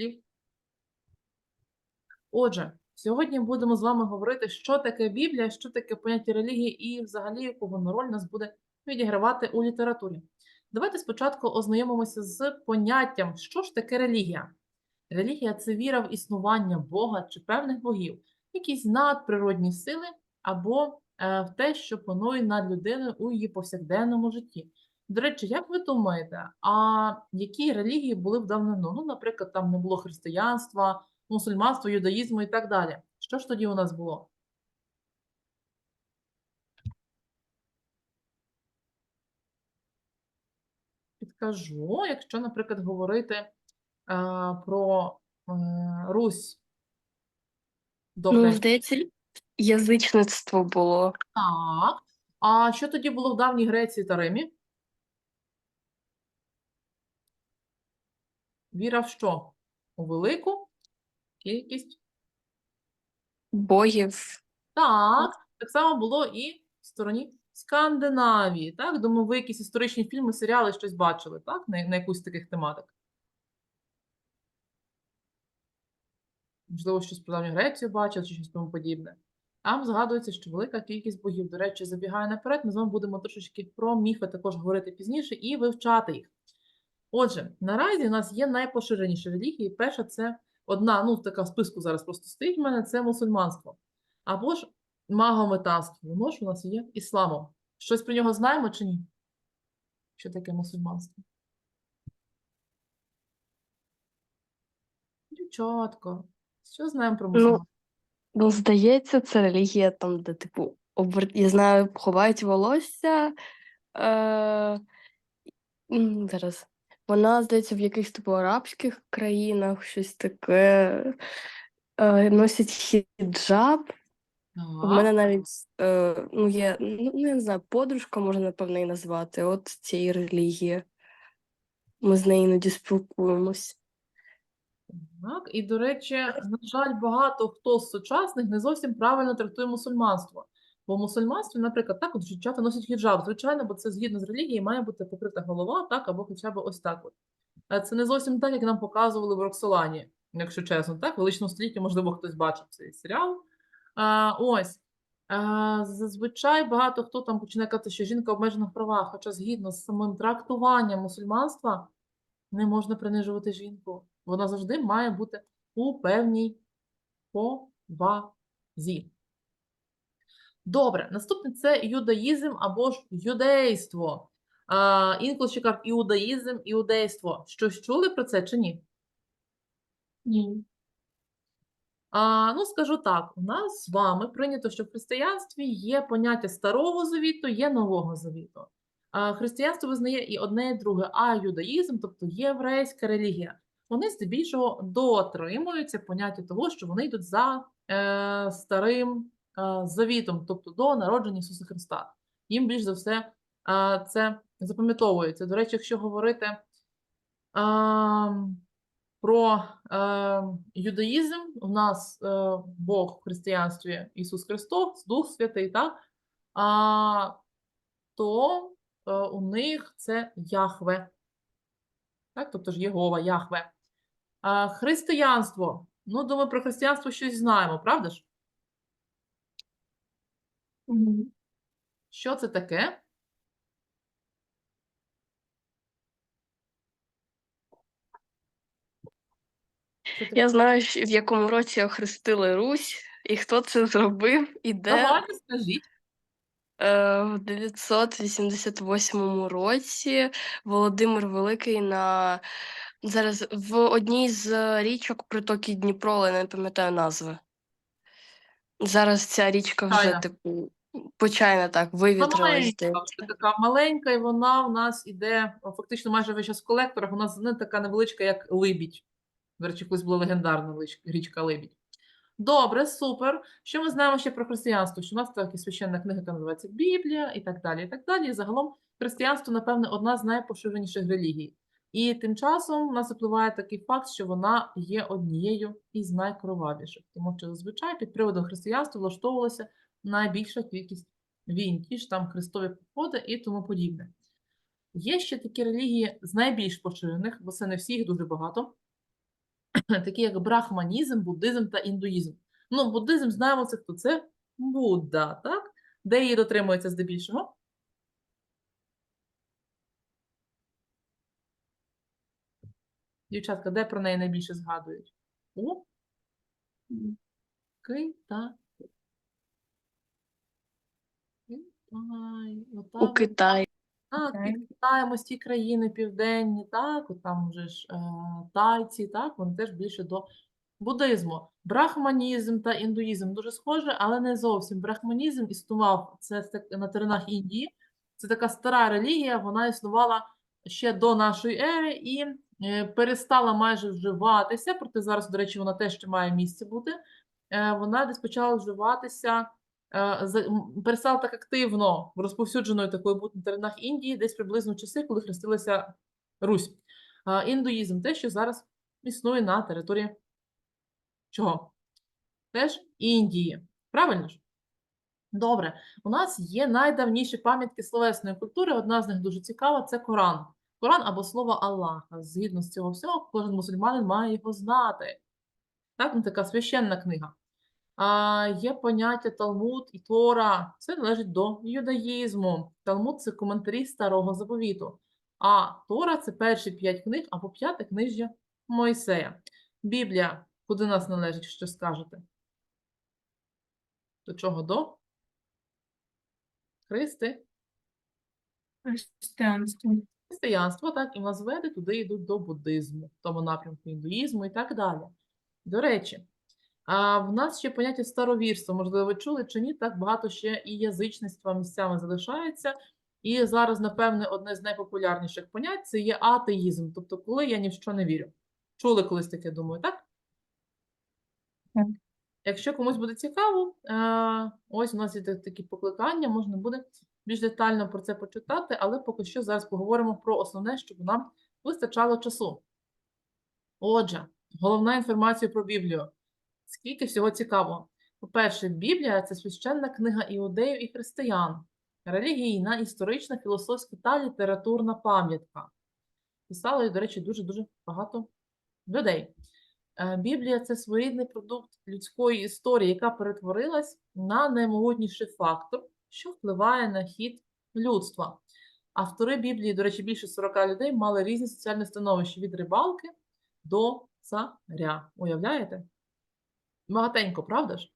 слів. Отже, сьогодні будемо з вами говорити, що таке Біблія, що таке поняття релігії і взагалі яку воно роль нас буде відігравати у літературі. Давайте спочатку ознайомимося з поняттям, що ж таке релігія. Релігія це віра в існування Бога чи певних богів, якісь надприродні сили або е, в те, що панує над людиною у її повсякденному житті. До речі, як ви думаєте, а які релігії були в давнину? Ну, наприклад, там не було християнства, мусульманства, юдаїзму і так далі. Що ж тоді у нас було? Підкажу, якщо, наприклад, говорити е, про е, Русь Ну, здається, язичництво було. Так. А що тоді було в давній Греції та Римі? Віра в що? У велику кількість? Богів. Так, так само було і в стороні Скандинавії. Так, думаю, ви якісь історичні фільми, серіали щось бачили, так? На, на якусь таких тематик. Можливо, щось про давню Грецію бачили, чи щось тому подібне. Там згадується, що велика кількість богів. До речі, забігаю наперед, ми з вами будемо трошечки про міфи також говорити пізніше і вивчати їх. Отже, наразі у нас є найпоширеніші релігії. Перша це одна, ну така в списку зараз просто стоїть в мене, це мусульманство. Або ж магометанство. Воно ж у нас є ісламом. Щось про нього знаємо чи ні? Що таке мусульманство? Дівчатко, що знаємо про Ну, мусульманство? Ну, здається, це релігія там, де, типу, обвер... я знаю, ховають волосся. Е... Зараз. Вона, здається, в якихось типу арабських країнах щось таке. Е, носять хіджаб. У мене навіть е, ну, є, ну, я не знаю, подружка, можна, напевно, і назвати, от цієї релігії. Ми з нею іноді спілкуємось. Так, і, до речі, на жаль, багато хто з сучасних не зовсім правильно трактує мусульманство. Бо в мусульманстві, наприклад, так, от дівчата носять хіджаб, звичайно, бо це згідно з релігією має бути покрита голова, так, або хоча б ось так. От. Е, Це не зовсім так, як нам показували в Роксолані, якщо чесно, так, величному столітті, можливо, хтось бачив цей серіал. А, ось. А, зазвичай багато хто там починає казати, що жінка обмежена в правах, хоча згідно з самим трактуванням мусульманства не можна принижувати жінку. Вона завжди має бути у певній повазі. Добре, наступне це юдаїзм або ж юдейство. А, інколи ще кажуть іудаїзм, іудейство. Щось чули про це чи ні? Ні. А, ну, скажу так, у нас з вами прийнято, що в християнстві є поняття Старого Завіту, є Нового Завіту. А, християнство визнає і одне, і друге, а юдаїзм, тобто єврейська релігія, вони здебільшого дотримуються поняття того, що вони йдуть за е, старим завітом, тобто до народження Ісуса Христа. Їм більш за все е, це запам'ятовується. До речі, якщо говорити. Про е, юдаїзм у нас е, Бог в християнстві Ісус Христос, Дух Святий, так? То е, у них це Яхве. Так? Тобто ж Єгова, Яхве. Християнство. Ну, думаю, про християнство щось знаємо, правда ж? Що це таке? Таке? Я знаю, що- в якому році охрестили Русь, і хто це зробив, і де Давайте скажіть. е, в 988 році Володимир Великий на зараз в одній з річок притоки Дніпро, але не пам'ятаю назви. Зараз ця річка вже, Чайна. типу, почайна так, Вона вивітрилась, маленька, здається. така маленька, і вона в нас іде фактично майже весь час в колекторах. Нас не така невеличка, як Либідь. До речі, колись була легендарна річка Либідь. Добре, супер. Що ми знаємо ще про християнство? Що у нас така священна книга, яка називається Біблія, і так далі. І так далі. І загалом християнство, напевне, одна з найпоширеніших релігій. І тим часом у нас випливає такий факт, що вона є однією із найкровавіших, тому що зазвичай під приводом християнства влаштовувалася найбільша кількість війн, ті ж там хрестові походи і тому подібне. Є ще такі релігії з найбільш поширених, бо це не всі, їх дуже багато. такі як брахманізм, буддизм та індуїзм. Ну, буддизм знаємо це хто? Це Будда, так? Де її дотримується здебільшого? Дівчатка, де про неї найбільше згадують? У Китай. Китай. Отак от. Китаї. Так, Окей. під ті країни південні, так, от там вже ж е, тайці, так, вони теж більше до буддизму. Брахманізм та індуїзм дуже схоже, але не зовсім. Брахманізм існував це на теренах Індії. Це така стара релігія, вона існувала ще до нашої ери і е, перестала майже вживатися, проте зараз, до речі, вона теж ще має місце бути. Е, вона десь почала вживатися перестала так активно розповсюдженою такою бути на теренах Індії, десь приблизно в часи, коли хрестилася Русь. Е, Індуїзм те, що зараз існує на території чого? Теж Індії. Правильно ж? Добре. У нас є найдавніші пам'ятки словесної культури. Одна з них дуже цікава це Коран. Коран або слово Аллаха. Згідно з цього всього, кожен мусульманин має його знати. Так, ну, така священна книга. А, є поняття Талмуд і Тора. Це належить до юдаїзму. Талмуд це коментарі старого заповіту. А Тора це перші п'ять книг або п'яте книжжя Мойсея. Біблія, куди нас належить, що скажете? До чого до? Христи. Християнство. Християнство, так, і в нас веди туди йдуть до буддизму, в тому напрямку індуїзму і так далі. До речі, а в нас ще поняття старовірства, можливо, ви чули чи ні, так багато ще і язичництва місцями залишається. І зараз, напевне, одне з найпопулярніших понять це є атеїзм, тобто коли я ні в що не вірю. Чули колись таке, думаю, так? Так. Якщо комусь буде цікаво, е, ось у нас є такі покликання, можна буде більш детально про це почитати, але поки що зараз поговоримо про основне, щоб нам вистачало часу. Отже, головна інформація про Біблію. Скільки всього цікавого. По-перше, Біблія це священна книга іудеїв і християн, релігійна, історична, філософська та літературна пам'ятка. Писало, до речі, дуже-дуже багато людей. Е, Біблія це своєрідний продукт людської історії, яка перетворилась на наймогутніший фактор, що впливає на хід людства. Автори Біблії, до речі, більше 40 людей мали різні соціальні становища від рибалки до царя. Уявляєте? Багатенько, правда ж?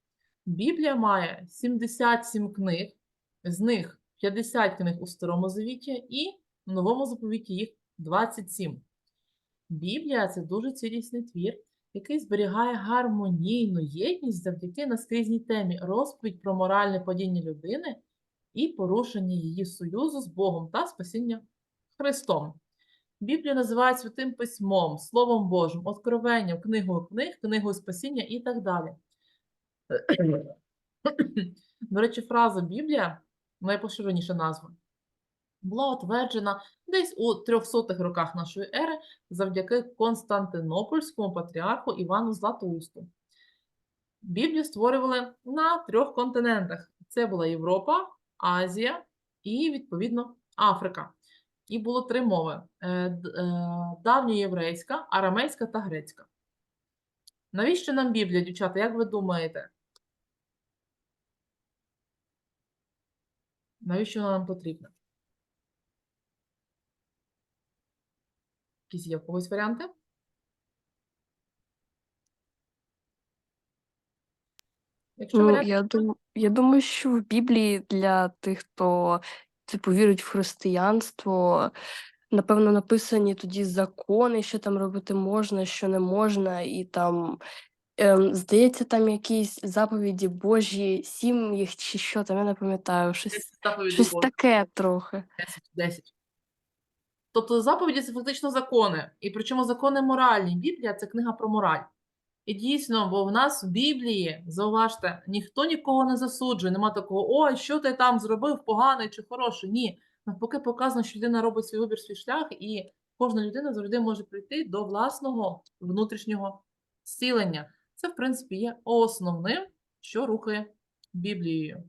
Біблія має 77 книг, з них 50 книг у Старому Завіті і в Новому заповіті їх 27. Біблія це дуже цілісний твір, який зберігає гармонійну єдність завдяки наскрізній темі розповідь про моральне падіння людини і порушення її союзу з Богом та спасіння Христом. Біблію називають святим письмом, Словом Божим, откровенням, книгою книг, книгою спасіння і так далі. До речі, фраза Біблія найпоширеніша назва була утверджена десь у 300-х роках нашої ери завдяки Константинопольському патріарху Івану Златоусту. Біблію створювали на трьох континентах: це була Європа, Азія і, відповідно, Африка. І було три мови: е, е, давньоєврейська, арамейська та грецька. Навіщо нам Біблія, дівчата, як ви думаєте? Навіщо вона нам потрібна? Якісь є в когось варіанти? Якщо Ну, варіант, я думаю, я думаю, що в Біблії для тих, хто типу вірить в християнство, напевно, написані тоді закони, що там робити можна, що не можна, і там, ем, здається, там якісь заповіді Божі, сім їх чи що там, я не пам'ятаю, щось, щось таке трохи. 10, 10. Тобто заповіді це фактично закони. І причому закони моральні. Біблія це книга про мораль. І дійсно, бо в нас в Біблії, зауважте, ніхто нікого не засуджує. Нема такого, ой, що ти там зробив, поганий чи хороший. Ні. Навпаки, показано, що людина робить свій вибір, свій шлях, і кожна людина завжди може прийти до власного внутрішнього зцілення. Це, в принципі, є основним, що рухає Біблією.